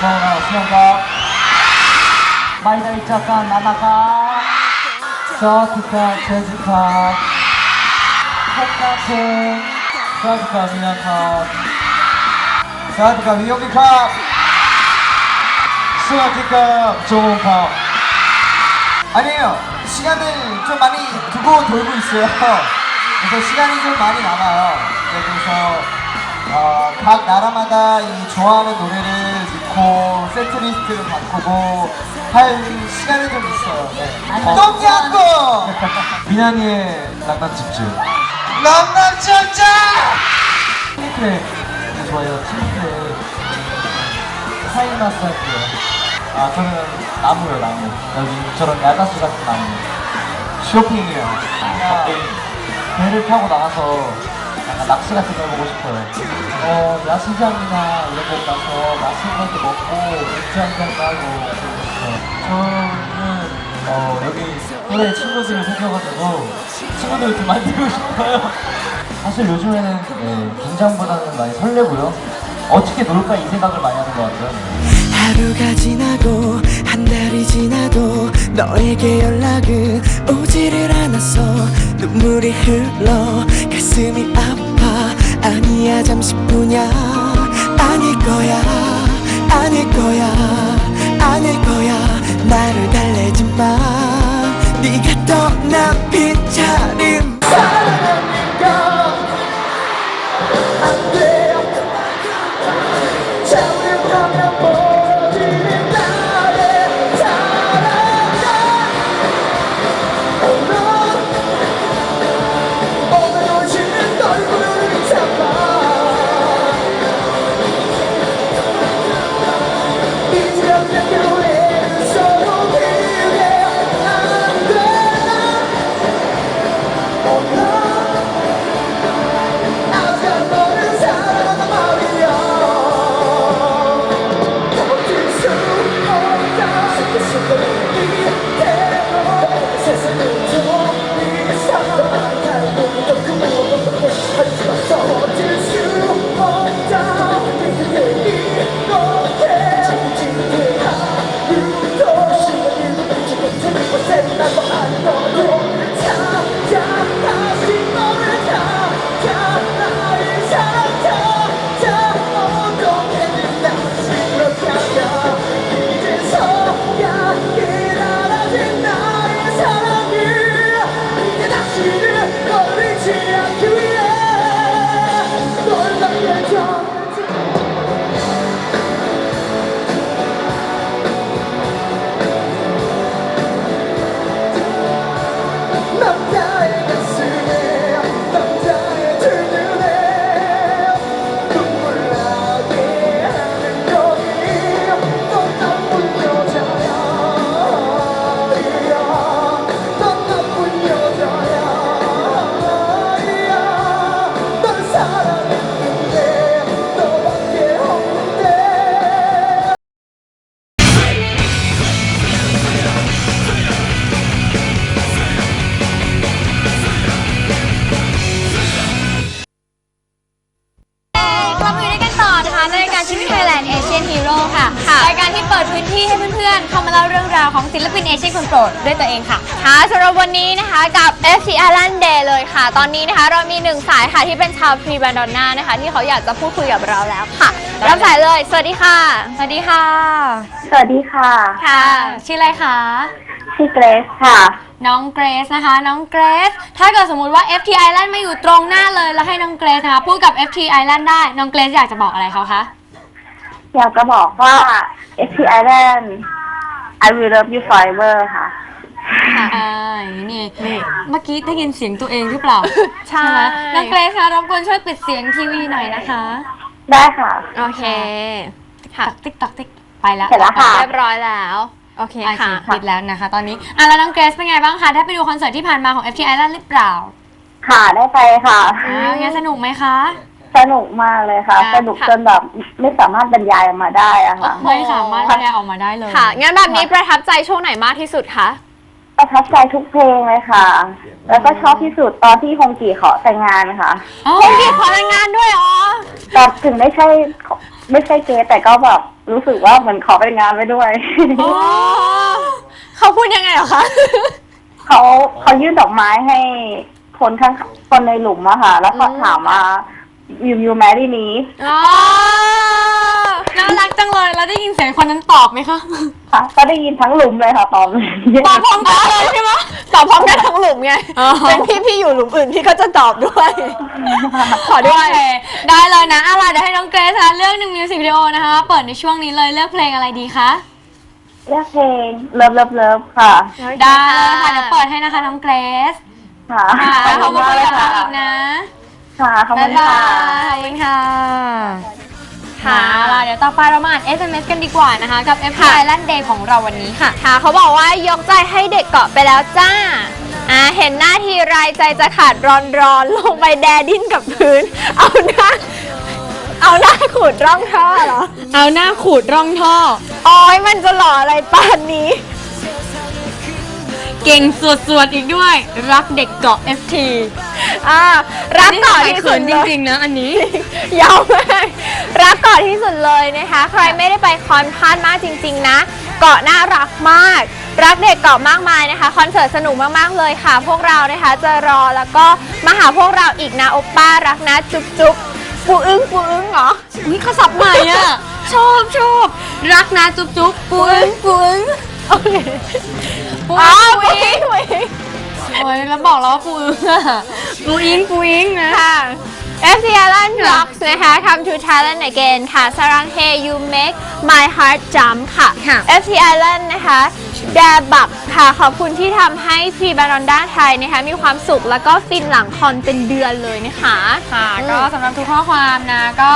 코로나 수영과 마이다 이차카 나나카 서투카 제주카 컵카츠 사드카 미나카. 사드카 미요기카. 수아티카 조은카. 아니에요. 시간을 좀 많이 두고 돌고 있어요. 그래서 시간이 좀 많이 남아요. 네, 그래서 어, 각 나라마다 이 좋아하는 노래를 넣고 세트리스트를 바꾸고 할 시간이 좀 있어요. 네. 똥냥고! 미나니의 낭만 집중. 낭만 집중! 팀플레 좋아요. 팀플레 타이마스 할게요. 아 저는 나무요 나무 여기 저런 야자수 같은 나무 쇼핑이요 그냥 배를 타고 나가서 약간 낚시 같은 거 해보고 싶어요. 어 야시장이나 이런 데 가서 맛있는 것도 먹고 맥주 한잔 따고 그러고 싶어요. 저는 어 여기 또래 친구들을 사귀어가지고 친구들을 좀 만들고 싶어요. 사실 요즘에는 네, 긴장보다는 많이 설레고요. 어떻게 놀까 이 생각을 많이 하는 것 같아요. 하루가 지나고 한 달이 지나도 너에게 연락은 오지를 않았어 눈물이 흘러 가슴이 아파. 아니야 잠시뿐이야. 아닐 거야 아닐 거야 아닐 거야. 나를 달래지 마. 네가 빈 พื้นที่ให้เพื่อนๆ เข้ามาเล่าเรื่องราวของศิลปินเอเชียนคนโปรดด้วยตัวเองค่ะ ค่ะสำหรับวันนี้นะคะกับ FC Island Day เลยค่ะ ตอนนี้นะคะเรามีหนึ่งสายค่ะที่เป็นชาวพรีบันดอนนานะคะ ที่เขาอยากจะพูดคุยกับเราแล้วค่ะ รับสายเลย สวัสดีค่ะ สวัสดีค่ะ สวัสดีค่ะ ค่ะ ชื่ออะไรคะ ชื่อเกรซค่ะ น้องเกรซนะคะ น้องเกรซถ้าเกิดสมมติว่า FT Island มาอยู่ตรงหน้าเลยแล้วให้น้องเกรซนะคะพูดกับ FT Island ได้ น้องเกรซอยากจะบอกอะไรเขาคะ อยากจะบอกว่า FT Island I will love you forever ค่ะ อ่าอย่างนี่ เมื่อกี้ได้ยินเสียงตัวเองหรือเปล่าใช่ ไหมน้องเกรซคะรบกวนช่วยปิดเสียงทีวีหน่อยนะคะได้ค่ะ โอเค ค่ะ ติ๊กต๊อกติ๊กไปแล้วเสร็จแล้วค่ะ เรียบร้อยแล้ว โอเคโอเคค่ะ ปิดแล้วนะคะ ตอนนี้อะแล้วน้องเกรซเป็นไงบ้างคะได้ไปดูคอนเสิร์ตที่ผ่านมาของ FT Island หรือเปล่าค่ะได้ไปค่ะ อ่างานสนุกไหมคะ สนุกมากเลยค่ะ อ่า สนุกจนแบบไม่สามารถบรรยายออกมาได้อะค่ะ ไม่สามารถแสดงออกมาได้เลยค่ะ งั้นแบบนี้ประทับใจช่วงไหนมากที่สุดคะ ประทับใจทุกเพลงเลยค่ะ แล้วก็ชอบที่สุดตอนที่ฮงกีขอแต่งงานค่ะอ๋อพี่ขอแต่งงานด้วยอ๋อ แต่ถึงไม่ใช่ไม่ใช่เกสแต่ก็แบบรู้สึกว่าเหมือนขอไปงานไปด้วยโอ้เขาพูดยังไงเหรอคะ เขาเขายื่นดอกไม้ให้คนข้างคนในหลุมอะค่ะ แล้วก็อืมถามว่า ยูยูแมรี่นี้อ๋อน่ารักจังเลยแล้วได้ยินเสียงคนนั้นตอบไหมคะ ค่ะ ก็ได้ยินทั้งหลุมเลยค่ะตอบเลยตอบพร้อมกันเลยใช่ไหมตอบพร้อมกันทั้งหลุมไง อ๋อ เป็นพี่พี่อยู่หลุมอื่นพี่ก็จะตอบด้วย ขอด้วย โเคได้เลยนะอะไรเดี๋ยวให้น้องเกรซนะเรื่องหนึ่งมิวสิกวิดีโอนะคะ เปิดในช่วงนี้เลยเลือกเพลงอะไรดีคะ เลือกเพลงเลิฟเลิฟเลิฟค่ะ ได้เลยค่ะเดี๋ยวเปิดให้นะคะน้องเกรซค่ะ ค่ะขอบขคุอบณคุณมากเลยค่ะค่ะอีกนะ ค่ะขอบคุบ๊ายณบาค่ะ ยขอบคุณค่ะ ค่ะล่ะเดี๋ยวต่อไปเรามาอ่าน SMS กันดีกว่านะคะ กับ f อ Island Day ของเราวันนี้ค่ะ ค่ะเขาบอกว่ายกใจให้เด็กเกาะไปแล้วจ้า อ่า เห็นหน้าทีไรใจจะขาดร้อนร้อนๆลงไปแดดิ้นกับพื้น เอาหน้า เอาหน้าขูดร่องท่อเหรอ เอาหน้าขูดร่องท่อ โอ้ยมันจะหล่ออะไรป่านนี้ เก่งสวดๆอีกด้วย รักเด็กเกาะ FT อ่ารักเกาะที่สุดจเลยริงๆนะอันนี้ ยาวมากรักเกาะที่สุดเลยนะคะ ใครไม่ได้ไปคอนพลาดมากจริง ๆ นะ เกาะน่ารักมาก รักเด็กเกาะมากมายนะคะคอนเสิร์ตสนุกมากๆเลยค่ะ พวกเรานะคะจะรอแล้วก็มาหาพวกเราอีกนะโอปป้ารักนะจุ๊บจุ๊บปูอึ้งปูอึ้งเหรอ อุ้ยเขาสับใหม่อะ ชอบชอบรักนะจุ๊บจุ๊บปุ้งปุ้งโอเค ปุ้อ้าวงวิงวิงโอ้ยแล้วบอกแล้วว่าปุ้งอะปุ้งปุ้งนะค่ะ FC Island Rocks นะคะ Come to Thailand again ค่ะ Sarang Hey you make my heart jump ค่ะ ค่ะ FC Island นะคะแดบับค่ะ ขอบคุณที่ทำให้พรีบารอนด้าไทยนะคะ มีความสุขแล้วก็ฟินหลังคอนเป็นเดือนเลยนะคะ ค่ะอืมก็สำหรับทุกข้อความนะ ก็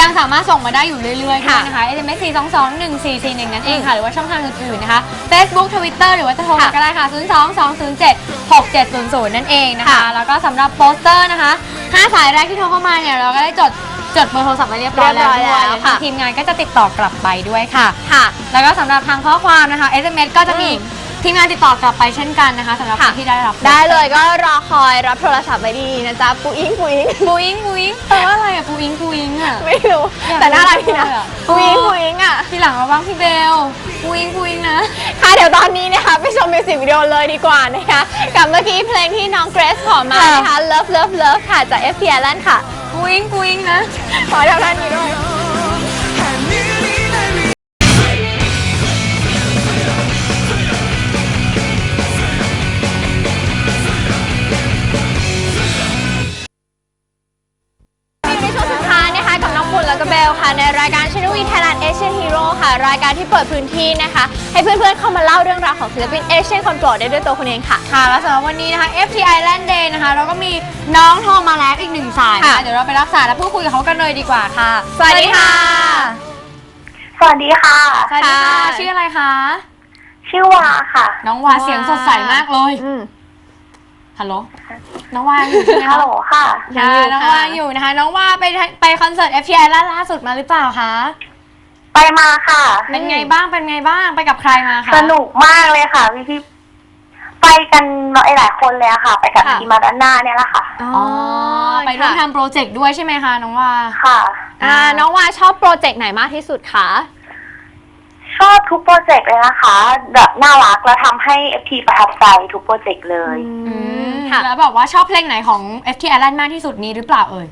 ยังสามารถส่งมาได้อยู่เรื่อยๆด้วยนะคะ SMS 4 2 2 1 4 4 1นั่นเองค่ะ หรือว่าช่องทางอื่นๆนะคะ Facebook Twitter หรือว่าจะโทรมาค่ะก็ได้ค่ะ 0 2 2 0 7 6 7 0 0 นั่นเองนะคะค่ะแล้วก็สำหรับโปสเตอร์นะคะ 5สายแรกที่โทรเข้ามาเนี่ยเราก็ได้จดจดเบอร์โทรศัพท์ไว้เรียบร้อยแล้วเรีด้ยบร้วอยยแล้วค่ะ ทีมงานก็จะติดต่อกลับไปด้วยค่ะ ค่ะ แล้วก็สำหรับทางข้อความนะคะ SMS ก็จะมีอืม ทีมงานติดต่อกลับไปเช่นกันนะคะสำหรับคค่ะนที่ได้รับได้เลยก็รอคอยรับโทรศัพท์ไปดีนะจ๊ะปูอิงปูอิงปูอิงปูอิงแปลว่าอะไรอะปูอิงปูอิงอะ ไม่รู้อยากแต่น่ารักดีนะรู้ด้วยอะปูอิงปูอิงอะ ทีหลังระวังพี่เบลปูอิงปูอิงนะ ค่ะเดี๋ยวตอนนี้นะคะไปชมมิวสิกวิดีโอเลยดีกว่านะคะกับเมื่อกี้เพลงที่น้องเกรซขอมานะคะ Love Love Love ค่ะจาก f p i Island ค่ะปูอิงปูอิงนะ ขอเท่านั้นนี้ด้วย รายการช n น e วีไทยแลนด์เอเชียนฮีโร่ค่ะ รายการที่เปิดพื้นที่นะคะ ให้เพื่อนๆ เข้ามาเล่าเรื่องราวของศิลปินเอเชียนคนโปรดได้ด้วยตัวคุณเองค่ะ ค่ะ แล้วสำหรับวันนี้นะคะ FT Island Day นะคะ เราก็มีน้องโทรมาแล้วอีกหนึ่งสายนะค่ะคะเดี๋ยวเราไปรับสายและพูดคุยกับเขากันเลยดีกว่าค่ะ สวัสดีค่ะ สวัสดีค่ะ สวัสดีค่ะ ค่ะ ชื่ออะไรคะ ชื่อวาค่ะ น้องวาเสียงสดใสมากเลย อืม ฮัลโหล น้องวาอยู่ใช่ไหมฮัคะลโหลค่ะ ค่ะยังอยู่น้องค่ะวาอยู่นะคะ น้องวาไปไปคอนเสิร์ต FT Island ล่าสุดมาหรือเปล่าคะ ไปมาค่ะ เป็นไงบ้าง เป็นไงบ้าง ไปกับใครมาคะ สนุกมากเลยค่ะพี่พี่ไปกันหลายหลายคนเลยอะค่ะ ไปกับค่ะ ทีมาดานน่าเนี่ยแหละค่ะ อ๋อไปร่วมทำโปรเจกต์ด้วยใช่ไหมคะ น้องวาค่ะ อ่า น้องวาชอบโปรเจกต์ไหนมากที่สุดคะ ชอบทุกโปรเจกต์เลยนะคะ แบบน่ารักแล้วทำให้เอฟทีประทับใจทุกโปรเจกต์เลย อืมค่ะ แล้วแบบว่าชอบเพลงไหนของ FT Island มากที่สุดนี้หรือเปล่าเอ่ย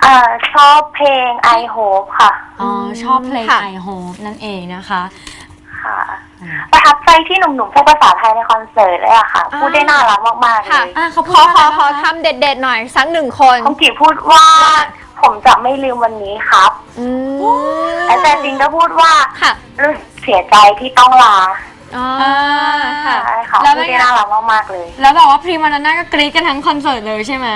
เอ่อชอบเพลง I Hope ค่ะอ๋อชอบเพลง ค่ะ I Hope นั่นเองนะคะค่ะประทับใจที่หนุ่มๆพูดภาษาไทยในคอนเสิร์ตเลยอะค่ะ อ่า พูดได้น่ารักมากๆเลค่ะ ยอะเขาพูขดอว่าขออะไรขอบ้างคะ คำเด็ดๆหน่อยสักหนึ่งคนคงกีพูดว่า ผมจะไม่ลืมวันนี้ครับอืมแต่จริงก็พูดว่าค่ะรู้สึกเสียใจที่ต้องลาอ๋ออ่าค่ะ ใช่ค่ะแล้วพูเป็ดนไงได้น่ารักมากๆเลย แล้วแบบว่าพรีมานาน่าก็กรี๊ดกันทั้งคอนเสิร์ตเลยใช่ไหม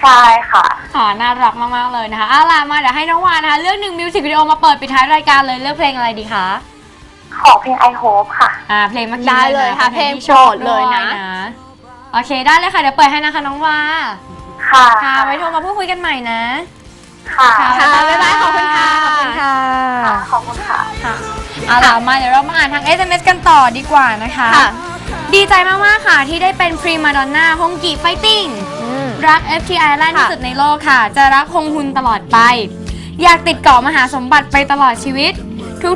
ใช่ค่ะ ค่ะน่ารักมากๆเลยนะคะเอาล่ะมาเดี๋ยวให้น้องวานนะคะเลือกหนึ่งมิวสิกวิดีโอมาเปิดปิดท้ายรายการเลยเลือกเพลงอะไรดีคะขอเพลง I Hope ค่ะ อ่าเพลงเมื่อกี้ได้เลยนค่ะเพลงที่ชอบโปรดเลยนะ ด้วยโอเคได้เลยค่ะเดี๋ยวเปิดให้นะคะน้องวาค่ะ ค่ะไว้โทรมาพูดคุยกันใหม่นะ ค่ะค่ะบ๊ายบายขอบคุณค่ะขอบคุณค่ะค่ะขอบคุณค่ะค่ะเอาล่ะมาเดี๋ยวเรามาอ่านทาง SMS กันต่อดีกว่านะคะค่ะดีใจมาก ๆ ค่ะที่ได้เป็นพรีมาดอนน่าฮงกีไฟติ้งอืมรัก FT Island ค่ะที่สุดในโลกค่ะ จะรักคงหุนตลอดไป อยากติดเกาะมหาสมบัติไปตลอดชีวิต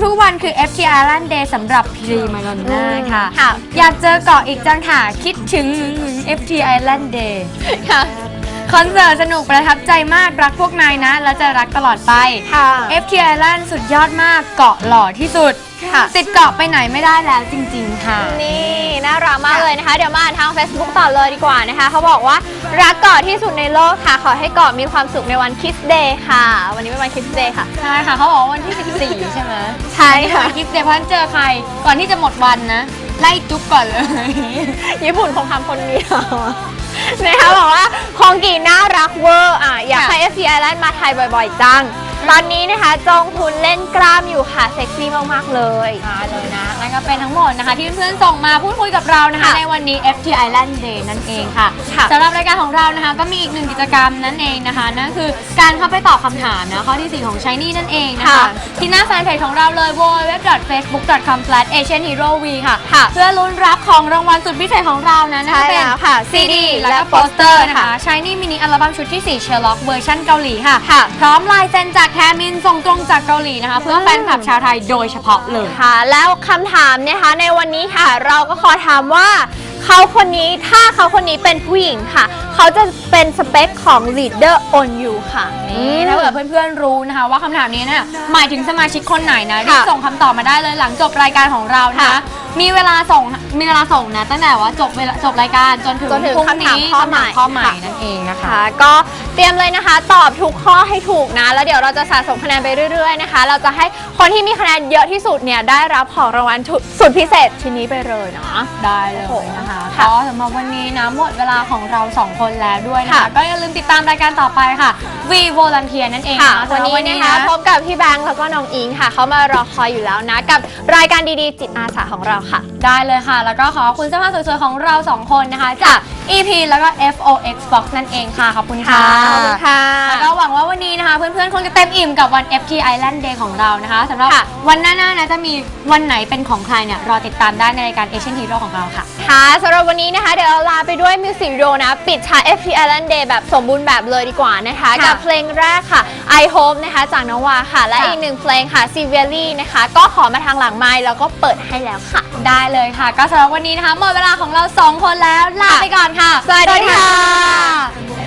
ทุก ๆ วันคือ FT Island Day สำหรับพรีมาดอนน่าค่ะค่ะอยากเจอเกาะอีกจังค่ะ คิดถึง FT Island Day ค่ะ คอนเสิร์ตสนุกประทับใจมากรักพวกนายนะ แล้วจะรักตลอดไป ค่ะ FT Island สุดยอดมากเกาะหล่อที่สุดค่ะ ติดเกาะไปไหนไม่ได้แล้วจริง ๆ ค่ะ นี่น่ารักมากเลยนะคะ เดี๋ยวมาอ่านทาง Facebook ต่อเลยดีกว่านะคะ เขาบอกว่ารักเกาะที่สุดในโลกค่ะ ขอให้เกาะมีความสุขในวันคิสเดย์ค่ะ วันนี้เป็นวันคิสเดย์ค่ะ ใช่ค่ะเขาบอกว่าวันที่ 14 ใช่ไหมใช่ค่ะคิดเดี๋ยวพันเจอใคร ก่อนที่จะหมดวันนะ ไล่จุ๊บก่อนเลย ญี่ปุ่นคงทำคนเดียว นะคะบอกว่าของกีน่ารักเวอร์อะอยากให้ FC Island มาไทยบ่อยๆจัง ตอนนี้นะคะจองทุนเล่นกล้ามอยู่ค่ะเซ็กซี่มากๆเลย มาเลยนะนั่นก็เป็นทั้งหมดนะคะ ที่เพื่อนๆส่งมาพูดคุยกับเรานะคะ ค่ะในวันนี้ FT Island Day นั่นเองค่ะค่ะสำหรับรายการของเรานะคะ ก็มีอีกหนึ่งกิจกรรมนั่นเองนะคะนั่นคือการเข้าไปตอบคำถามนะข้อที่ 4 ของ Shiny นั่นเองนะคะ ค่ะที่หน้าแฟนเพจของเราเลย www.facebook.com/asianheroV ค่ะ ค่ะเพื่อลุ้นรับของรางวัลสุดพิเศษของเรานะนั่นก็เป็นใช่แล้วค่ะ CD และและโปโปสสเตเตออร์ร์นะคะค่ะ Shiny Mini อัลบั้มชุดที่ 4 Sherlock เวอร์ชันเกาหลีค่ะ ค่ะ พร้อมลายเซ็นจากแทมินส่งตรงจากเกาหลีนะคะ เพื่อแฟนคลับชาวไทยโดยเฉพาะเลย ค่ะ แล้วคำถามนะคะในวันนี้ค่ะ เราก็ขอถามว่าเขาคนนี้ถ้าเขาคนนี้เป็นผู้หญิงค่ะ เขาจะเป็นสเปคของ leader on you ค่ะ นี่ถ้าเกิดเพื่อนๆรู้นะคะ ว่าคำถามนี้เนี่ยหมายถึงสมาชิกคนไหนนะรีบส่งคำตอบมาได้เลยหลังจบรายการของเรานะคะ ค่ะมีเวลาส่งมีเวลาส่งนะตั้งแต่ว่าจบเวลาจบรายการจนถึงจนถึงพรุ่งคำถามนี้ข้อใหม่ คำถามข้อใหม่ค่ะนั่นเองนะคะ ค่ะก็ เตรียมเลยนะคะ ตอบทุกข้อให้ถูกนะ แล้วเดี๋ยวเราจะสะสมคะแนนไปเรื่อยๆนะคะ เราจะให้คนที่มีคะแนนเยอะที่สุดเนี่ยได้รับของรางวัลสุดพิเศษชิ้นนี้ไปเลยเนาะ ได้เลยนะคะค่ะก็สำหรับวันนี้นะหมดเวลาของเราสองคนแล้วด้วยนะค่ะคะ ก็อย่าลืมติดตามรายการต่อไปค่ะ V Volunteer นั่นเองค่ะนะวันนี้นะคะพบกับพี่แบงค์แล้วก็น้องอิงค่ะเขามารอคอยอยู่แล้วนะ กับรายการดีๆ จิตอาสาของเราค่ะ ได้เลยค่ะ แล้วก็ขอบคุณเสื้อผ้าสวยๆของเราสองคนนะคะจาก EP แล้วก็ FOX Box นั่นเองค่ะ ขอบคุณค่ะ ขอบคุณค่ะ แล้วก็หวังว่าวันนี้นะคะ เพื่อนๆ คงจะเต็มอิ่มกับวัน FT Island Day ของเรานะคะสำหรับค่ะวันหน้าๆนะจะมีวันไหนเป็นของใครเนี่ยรอติดตามได้ในรายการ Asian Hero ของเราค่ะค่ะสำหรับวันนี้นะคะ เดี๋ยวเราลาไปด้วยมิวสิกวิดีโอนะ ปิดฉาก FP Island Day แบบสมบูรณ์แบบเลยดีกว่านะคะ ค่ะกับเพลงแรกค่ะ I Hope นะคะ จากน้องวาค่ะ และค่ะ อีกหนึ่งเพลงค่ะ Severely นะคะ ก็ขอมาทางหลังไมค์แล้วก็เปิดให้แล้วค่ะ ได้เลยค่ะ ก็สำหรับวันนี้นะคะหมดเวลาของเราสองคนแล้ว ลาค่ะไปก่อนค่ะ สวัสดีค่ะ